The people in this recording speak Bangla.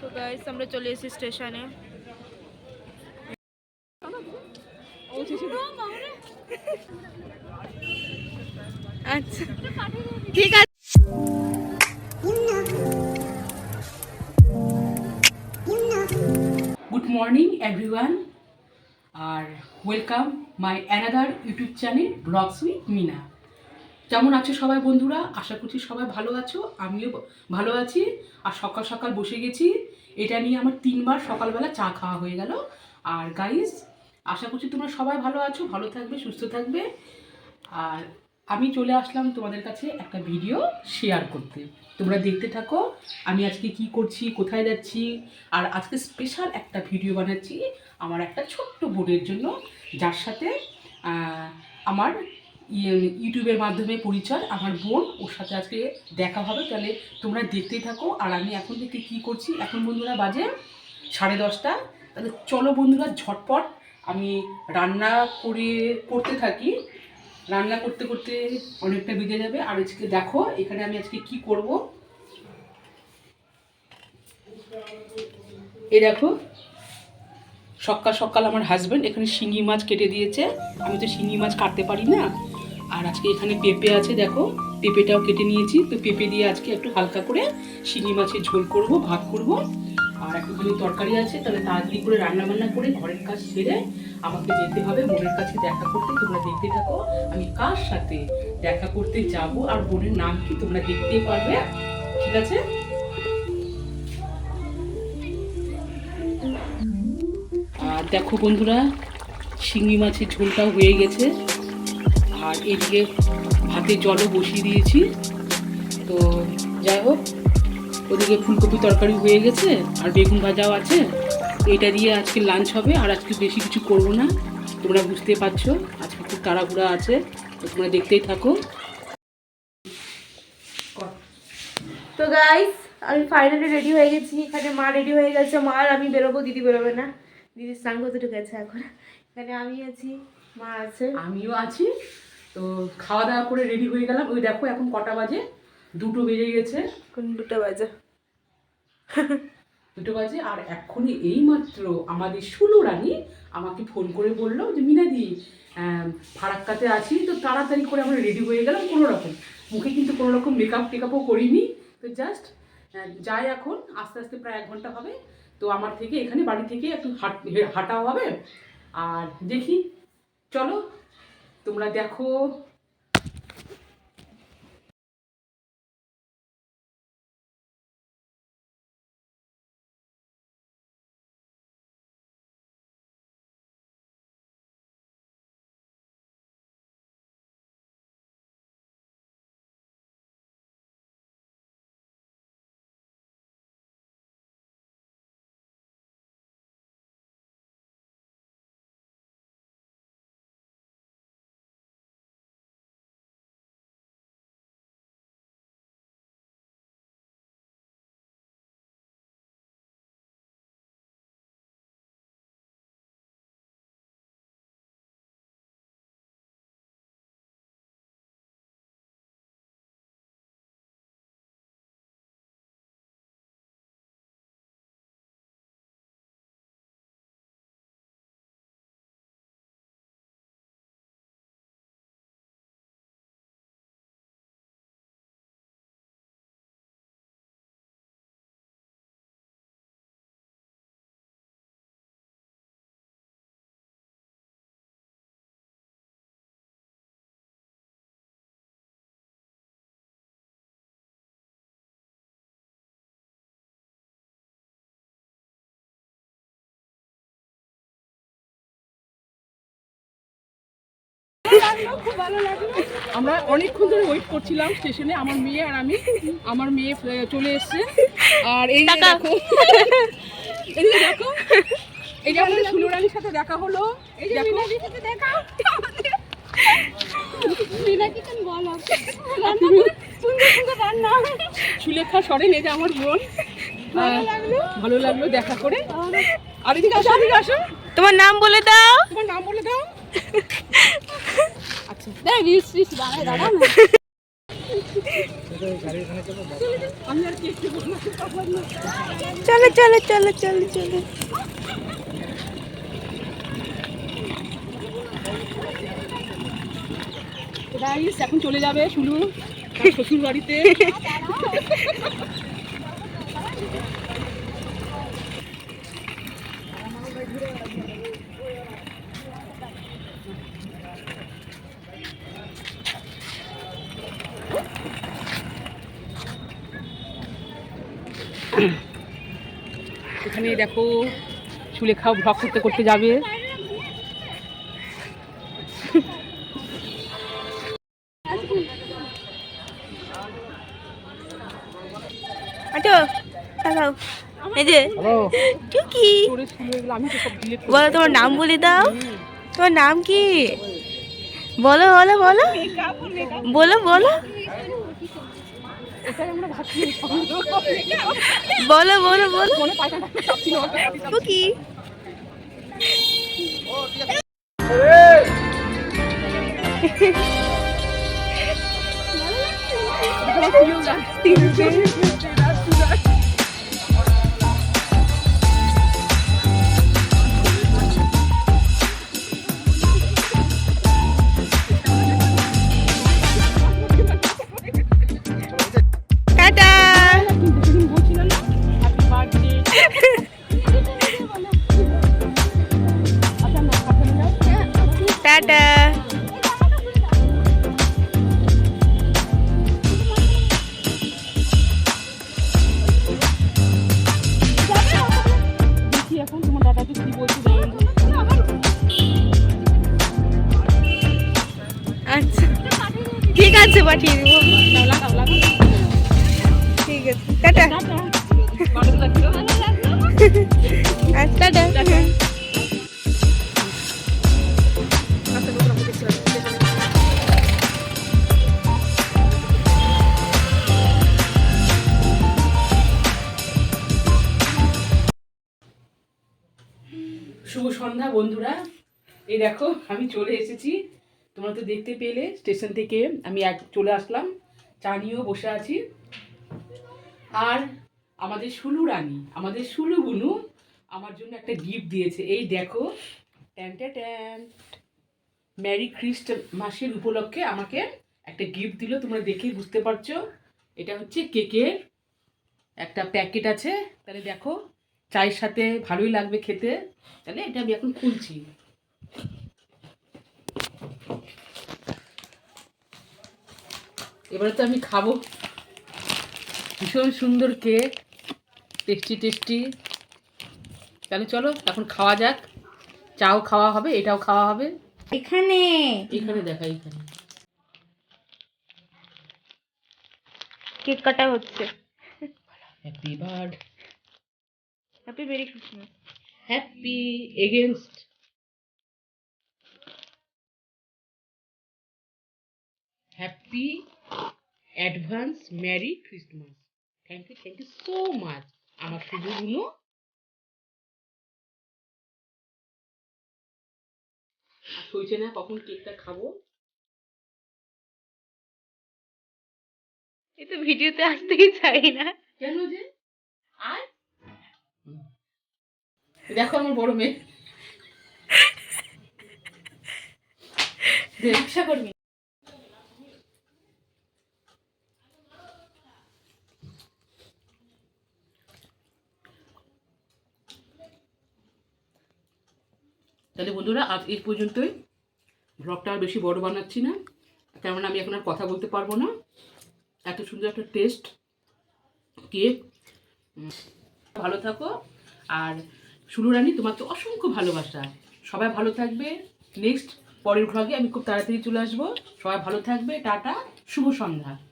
তো গাইস আমরা চলে এসেছি স্টেশনে আচ্ছা। ঠিক আছে। Good morning everyone R welcome my another YouTube channel blogs with Mina কেমন আছো সবাই বন্ধুরা? আশা করছি সবাই ভালো আছো, আমিও ভালো আছি। আর সকাল সকাল বসে গেছি। এটা নিয়ে আমার তিনবার সকালবেলা চা খাওয়া হয়ে গেল। আর গাইস আশা করছি তোমরা সবাই ভালো আছো, ভালো থাকবে, সুস্থ থাকবে। আর আমি চলে আসলাম তোমাদের কাছে একটা ভিডিও শেয়ার করতে। তোমরা দেখতে থাকো, আমি আজকে কি করছি, কোথায় যাচ্ছি। আর আজকে স্পেশাল একটা ভিডিও বানাচ্ছি আমার একটা ছোট্ট বোনের জন্য, যার সাথে আমার ইউটিউবের মাধ্যমে পরিচয় আমার বোন, ওর সাথে আজকে দেখা হবে। তাহলে তোমরা দেখতেই থাকো। আর আমি এখন থেকে কী করছি? এখন বন্ধুরা বাজে সাড়ে দশটা। তাহলে চলো বন্ধুরা, ঝটপট আমি রান্না করে করতে থাকি। রান্না করতে করতে অনেকটা বেজে যাবে। আর আজকে দেখো, এখানে আমি আজকে কি করব? এ দেখো, সকাল সকাল আমার হাজব্যান্ড এখানে শিঙি মাছ কেটে দিয়েছে। আমি তো শিঙি মাছ কাটতে পারি না। আর আজকে এখানে পেঁপে আছে, দেখো। পেঁপেটাও কেটে নিয়েছি। তো পেঁপে দিয়ে আজকে একটু হালকা করে শিঙি মাছের ঝোল করব, ভাত করব। আর একটুখানি তরকারি আছে, তাহলে তাড়াতাড়ি করে রান্না বান্না করে ঘরের কাজ সেরে আমাকে যেতে হবে, বোনের কাছে দেখা করতে। তোমরা দেখতে থাকো, আমি কার সাথে দেখা করতে যাব, আর বোনের নাম কি তোমরা দেখতেই পারবে? ঠিক আছে? আর দেখো বন্ধুরা, শিঙি মাছের ঝোলটাও হয়ে গেছে। আর এদিকে ভাতে জলও বসিয়ে দিয়েছি। তো যাই হোক ওদিকে ফুলকপি তরকারি হয়ে গেছে আর বেগুন ভাজাও আছে। এটা দিয়ে আজকে লাঞ্চ হবে আর আজকে বেশি কিছু করব না। তোমরা বুঝতে পারছ আজকে খুব তাড়াহুড়া আছে তো তোমরা দেখতেই থাকো। তো গাইস আমি ফাইনালি রেডি হয়ে গেছি। এখানে মা রেডি হয়ে গেছে। মা আর আমি বেরোবো দিদি বেরোবে না। দিদি স্নান করতে ঢুকেছে এখন। এখানে আমি আছি মা আছে। আমিও আছি। তো খাওয়া দাওয়া করে রেডি হয়ে গেলাম। ওই দেখো এখন কটা বাজে? দুটো বেজে গেছে। দুটো বাজে। দুটো বাজে আর এক্ষুনি এইমাত্র আমাদের সুলু রানী আমাকে ফোন করে বলল যে মিনাদি ফারাক্কাতে আছি তো তাড়াতাড়ি করে আমরা রেডি হয়ে গেলাম কোনো রকম। মুখে কিন্তু কোনো রকম মেকআপ টেকআপও করিনি। তো জাস্ট যাই এখন আস্তে আস্তে প্রায় এক ঘণ্টা হবে। তো আমার থেকে এখানে বাড়ি থেকে একটু হাট হাঁটাও হবে। আর দেখি চলো তোমরা দেখো আমরা অনেকক্ষণ ধরে ওয়েট করছিলাম স্টেশনে আমার মেয়ে আর আমি। আমার মেয়ে চলে এসছে। আর এই যে। দেখো এই যে দেখো এই যে আমাদের সুনুরানির সাথে দেখা হলো। এই দেখো। সুলেখা সরেন এই যে আমার বোন। ভালো লাগল? দেখা করে। আর এদিকে আসো আসো। তোমার নাম বলে দাও। তোমার নাম বলে দাও। চলো চলো চলো চলো চলো। এখন চলে যাবে শুরু শ্বশুর বাড়িতে এখানে দেখো সুলেখাও ভ্লগ করতে করতে যাবে। বলো তোমার নাম বলে দাও। তোমার নাম কি? বলো বলো বলো। বলো বলো। বলো বলো বলো। কি Thank চাপছিল টাটা। আচ্ছা ঠিক আছে পাঠিয়ে দেবো। ঠিক আছে টাটা। টাটা। আচ্ছা টাটা। সন্ধ্যা, বন্ধুরা। এই দেখো, আমি চলে এসেছি। তোমরা তো দেখতে পেলে, স্টেশন থেকে আমি এক চলে আসলাম। চা নিয়েও বসে আছি। আর আমাদের সুলু রানী, আমাদের সুলু গুনু আমার জন্য একটা গিফট দিয়েছে। এই দেখো, ট্যান ট্যান ট্যান। ম্যারি খ্রিস্ট মাসের উপলক্ষে আমাকে একটা গিফট দিল, তোমরা দেখেই বুঝতে পারছ। এটা হচ্ছে কেকের একটা প্যাকেট আছে। তাহলে দেখো চায়ের সাথে ভালোই লাগবে খেতে তাহলে এটা আমি এখন খুলছি। এবারে তো আমি খাব। ভীষণ সুন্দর কেক টেস্টি টেস্টি তাহলে চলো এখন খাওয়া যাক। চাও খাওয়া হবে এটাও খাওয়া হবে। এখানে। এখানে দেখা এখানে। কেক কাটা হচ্ছে। Happy bird happy merry Christmas happy against happy advance merry Christmas thank you thank you so much আমার শুধুগুলো হয়েছে না কখন কেকটা খাব? এই তো ভিডিওতে আসতেই চাই না। কেন যে? আর দেখো আমার বড় মেয়ে। ব্যবসা করবি? তাহলে বন্ধুরা, আজ এই পর্যন্তই। ব্লগটা আর বেশি বড় বানাচ্ছি না। কেননা আমি এখন আর কথা বলতে পারব না। এত সুন্দর একটা টেস্ট, কেক। ভালো থাকো। আর সুলুরানি তোমার তো অসংখ্য ভালোবাসা। সবাই ভালো থাকবে। নেক্সট পরের ভ্লগে আমি খুব তাড়াতাড়ি চলে আসব। সবাই ভালো থাকবে। টাটা, শুভ সন্ধ্যা।